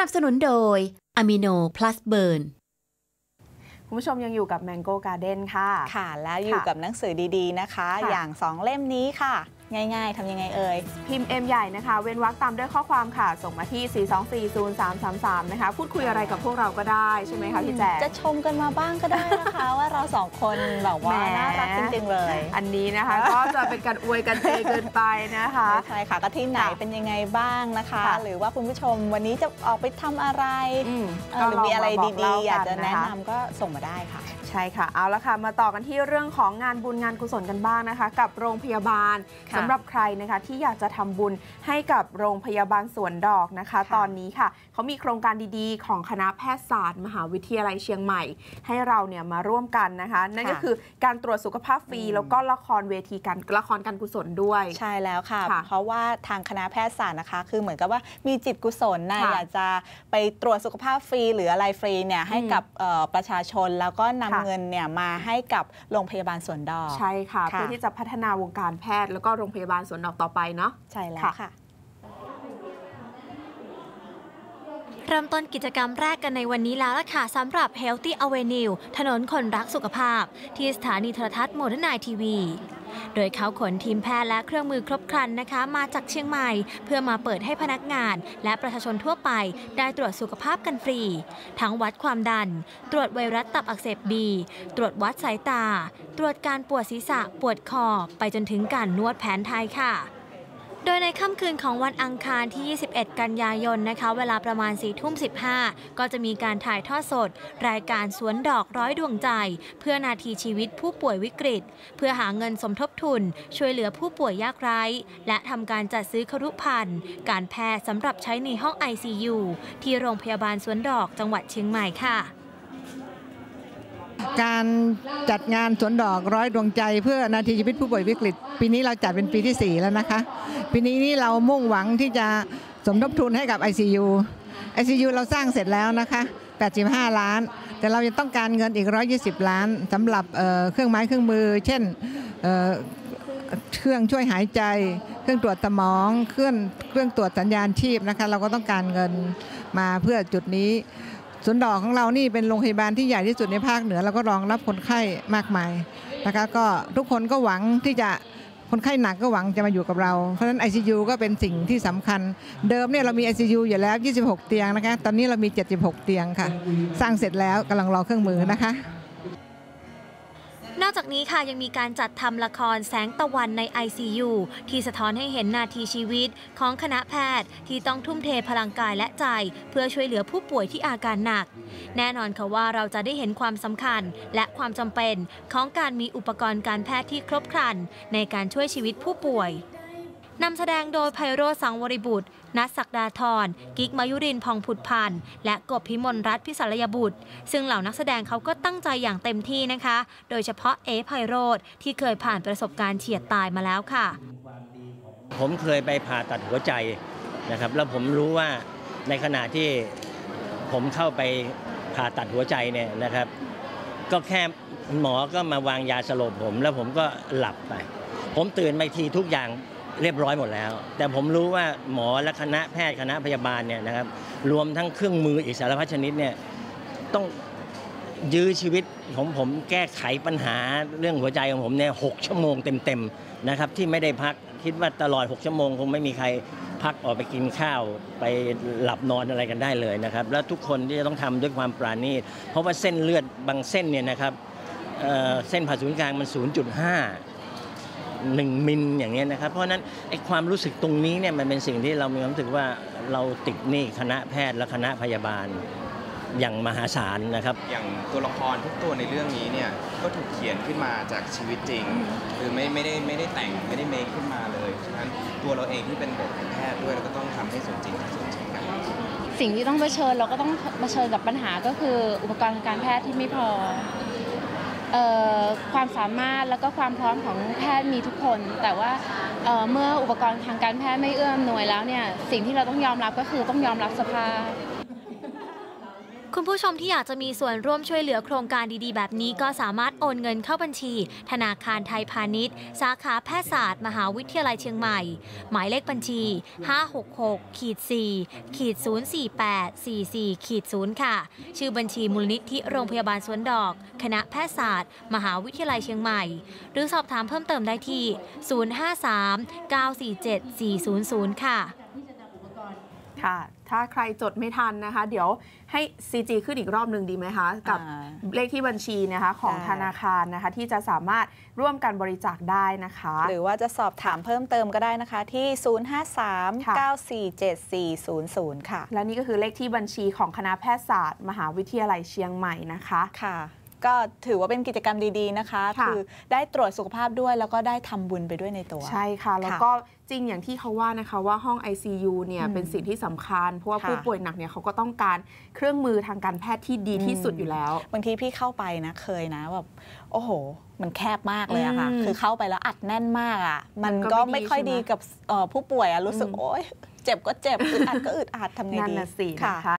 นับสนุนโดยอะมิโนพลัสเบิร์นคุณผู้ชมยังอยู่กับ Mango Garden ค่ะ ค่ะ และอยู่ค่ะกับหนังสือดีๆนะคะค่ะอย่าง2เล่มนี้ค่ะ ง่ายๆทำยังไงเอ่ย พิมพ์ M ใหญ่นะคะ เว้นวรรคตามด้วยข้อความค่ะ ส่งมาที่ 4240333 นะคะ พูดคุยอะไรกับพวกเราก็ได้ใช่ไหมคะพี่แจ๊จะชมกันมาบ้างก็ได้นะคะ ว่าเราสองคนแบบว่าแหมน่ารักจริงๆเลย อันนี้นะคะ ก็จะเป็นการอวยกันเองเกินไปนะคะใช่ค่ะก็ที่ไหนค่ะเป็นยังไงบ้างนะคะค่ะหรือว่าคุณผู้ชมวันนี้จะออกไปทำอะไรอืมเออหรือมีอะไรก็ลงบดีๆ อยากจะเล่แนะคนำก็ส่งมาได้ค่ะ ใช่ค่ะเอาละค่ะมาต่อกันที่เรื่องของงานบุญงานกุศลกันบ้างนะคะ กับโรงพยาบาลค่ะสำหรับใครนะคะที่อยากจะทำบุญให้กับโรงพยาบาลสวนดอกนะคะค่ะตอนนี้ค่ะเขามีโครงการดีๆ ของคณะแพทยศาสตร์ มหาวิทยาลัยเชียงใหม่ ให้เราเนี่ยมาร่วมกันนะคะ นั่นก็คือการตรวจสุขภาพฟรี แล้วก็ละครเวทีการละครการกุศลด้วย ใช่แล้วค่ะค่ะเพราะว่าทางคณะแพทยศาสตร์นะคะ คือเหมือนกับว่ามีจิตกุศลนะค่ะอยากจะไปตรวจสุขภาพฟรี หรืออะไรฟรีเนี่ยให้กับเอ่อประชาชนแล้วก็นำค่ะเงินเนี่ยมาให้กับโรงพยาบาลสวนดอกใช่ค่ะค่ะเพื่อที่จะพัฒนาวงการแพทย์แล้วก็โรงพยาบาลสวนดอกต่อไปเนาะใช่แล้วค่ะค่ะ เริ่มต้นกิจกรรมแรกกันในวันนี้แล้วล่ะค่ะสำหรับ Healthy Avenue ถนนคนรักสุขภาพ ที่สถานีโทรทัศน์โมเดิร์นไนทีวี โดยเขาขนทีมแพทย์และเครื่องมือครบครันนะคะ มาจากเชียงใหม่ เพื่อมาเปิดให้พนักงาน และประชาชนทั่วไป ได้ตรวจสุขภาพกันฟรี ทั้งวัดความดัน ตรวจไวรัสตับอักเสบบี ตรวจวัดสายตา ตรวจการปวดศีรษะปวดคอไปจนถึงการนวดแผนไทยค่ะ โดยในค่ำคืนของวันอังคารที่ 21 กันยายนนะคะ เวลาประมาณ4ทุ่ม15 ก็จะมีการถ่ายทอดสด รายการสวนดอกร้อยดวงใจ เพื่อนาทีชีวิตผู้ป่วยวิกฤต เพื่อหาเงินสมทบทุน ช่วยเหลือผู้ป่วยยากไร้ และทำการจัดซื้อครุภัณฑ์การแพทย์สำหรับใช้ในห้อง ICU ที่โรงพยาบาลสวนดอกจังหวัดเชียงใหม่ค่ะ การจัดงานสวนดอกร้อยดวงใจ เพื่อนาทีชีวิตผู้ป่วยวิกฤต ปีนี้เราจัดเป็นปีที่ 4 แล้วนะคะ ปีนี้นี่เรามุ่งหวังที่จะสมทบทุนให้กับ ICU ICU เราสร้างเสร็จแล้วนะคะ 85 ล้าน แต่เรายังต้องการเงินอีก 120 ล้านสำหรับเเครื่องไม้เครื่องมือ เช่นเเครื่องช่วยหายใจ เครื่องตรวจสมอง เครื่องเครื่องตรวจสัญญาณชีพนะคะ เราก็ต้องการเงินมาเพื่อจุดนี้ สวนดอกของเรานี่เป็นโรงพยาบาลที่ใหญ่ที่สุดในภาคเหนือ แล้วก็รองรับคนไข้มากมายนะคะก็ทุกคนก็หวังที่จะคนไข้หนักก็หวังจะมาอยู่กับเรา เพราะฉะนั้น ICU ก็เป็นสิ่งที่สำคัญ เดิมเนี่ยเรามี ICU อยู่แล้ว 26 เตียงนะคะ ตอนนี้เรามี 76 เตียงค่ะ สร้างเสร็จแล้วกำลังรอเครื่องมือนะคะ อกจากนี้ค่ะยังมีการจัดทำละครแสงตะวันใน ICU ที่สะท้อนให้เห็นนาทีชีวิตของคณะแพทย์ที่ต้องทุ่มเทพลังกายและใจ เพื่อช่วยเหลือผู้ป่วยที่อาการหนัก แน่นอนค่ะว่าเราจะได้เห็นความสำคัญ และความจำเป็นของการมีอุปกรณ์การแพทย์ที่ครบครัน ในการช่วยชีวิตผู้ป่วย นำแสดงโดยไพโรสังวริบุตร นัทศักดาธร กิกมายุรินพองผุดพันธ์ และกบพิมลรัตน์พิสารยบุตร ซึ่งเหล่านักแสดงเขาก็ตั้งใจอย่างเต็มที่นะคะ โดยเฉพาะเอไพโรธที่เคยผ่านประสบการณ์เฉียดตายมาแล้วค่ะ ผมเคยไปผ่าตัดหัวใจนะครับ แล้วผมรู้ว่าในขณะที่ผมเข้าไปผ่าตัดหัวใจเนี่ยนะครับ ก็แค่หมอก็มาวางยาสลบผม แล้วผมก็หลับไป ผมตื่นมาทีทุกอย่าง เรียบร้อยหมดแล้ว แต่ผมรู้ว่าหมอและคณะแพทย์คณะพยาบาลเนี่ยนะครับรวมทั้งเครื่องมืออีกสารพัดชนิดเนี่ยต้องยื้อชีวิตของผมแก้ไขปัญหาเรื่องหัวใจของผมเนี่ยหกชั่วโมงเต็มๆนะครับที่ไม่ได้พักคิดว่าตลอด 6 ชั่วโมงคงไม่มีใครพักออกไปกินข้าวไปหลับนอนอะไรกันได้เลยนะครับ แล้วทุกคนที่จะต้องทำด้วยความปราณีตเพราะว่าเส้นเลือดบางเส้นเนี่ยนะครับเเส้นผ่าศูนย์กลางมัน 0.5 หนึ่งมิลอย่างเงี้ยนะครับ เพราะฉะนั้นไอ้ความรู้สึกตรงนี้เนี่ยมันเป็นสิ่งที่เรามีความรู้สึกว่าเราติดหนี้คณะแพทย์และคณะพยาบาลอย่างมหาศาลนะครับ อย่างตัวละครทุกตัวในเรื่องนี้เนี่ยก็ถูกเขียนขึ้นมาจากชีวิตจริง คือไม่ไม่ได้ไม่ได้แต่งไม่ได้เมคขึ้นมาเลยฉะนั้นตัวเราเองที่เป็นบทของแพทย์ด้วยเราก็ต้องทำให้สมจริงที่สุดเช่นกันสิ่งที่ต้องเผชิญเราก็ต้องเผชิญกับปัญหาก็คืออุปกรณ์ทางการแพทย์ที่ไม่พอเอ่อ ความสามารถแล้วก็ความพร้อมของแพทย์มีทุกคน แต่ว่าเเมื่ออุปกรณ์ทางการแพทย์ไม่เอื้อมหน่วยแล้วเนี่ยสิ่งที่เราต้องยอมรับก็คือต้องยอมรับสภาพ คุณผู้ชมที่อยากจะมีส่วนร่วมช่วยเหลือโครงการดีๆ แบบนี้ก็สามารถโอนเงินเข้าบัญชี ธนาคารไทยพาณิชย์ สาขาแพทยศาสตร์ มหาวิทยาลัยเชียงใหม่ หมายเลขบัญชี 566ขีด4ขีด048 44ขีด0ค่ะ ชื่อบัญชีมูลนิธิโรงพยาบาลสวนดอก คณะแพทยศาสตร์ มหาวิทยาลัยเชียงใหม่ หรือสอบถามเพิ่มเติมได้ที่ 053 947 400 ค่ะค่ะ ถ้าใครจดไม่ทันนะคะ เดี๋ยวให้ CG ขึ้นอีกรอบหนึ่งดีไหมคะ กับอ่าเลขที่บัญชีนะคะของได้ธนาคารนะคะ ที่จะสามารถร่วมกันบริจาคได้นะคะ หรือว่าจะสอบถามเพิ่มเติมก็ได้นะคะ ที่ค่ะ053-947-400 ค่ะ และนี่ก็คือเลขที่บัญชีของคณะแพทยศาสตร์ มหาวิทยาลัยเชียงใหม่นะคะค่ะ ก็ถือว่าเป็นกิจกรรมดีๆนะคะค่ะคือได้ตรวจสุขภาพด้วยแล้วก็ได้ทำบุญไปด้วยในตัว ใช่ค่ะ แล้วก็จริงอย่างที่เขาว่านะคะว่าห้อง ICU เนี่ยอืมเป็นสิ่งที่สำคัญ เพราะว่าค่ะผู้ป่วยหนักเนี่ยเขาก็ต้องการเครื่องมือทางการแพทย์ที่ดีที่สุดอยู่แล้ว บางทีพี่เข้าไปนะเคยนะแบบโอ้โห มันแคบมากเลยอะค่ะอืมคือเข้าไปแล้วอัดแน่นมากอะมันมันก็ก็ไม่ไม่ดีค่อยใช่ไหมดีกับเอ่อผู้ป่วยอะรู้สึกอืมโอ๊ยเจ็บก็เจ็บอึดอัดก็อึดอัดทำไงนั่นดีน่ะสิค่ะนะคะ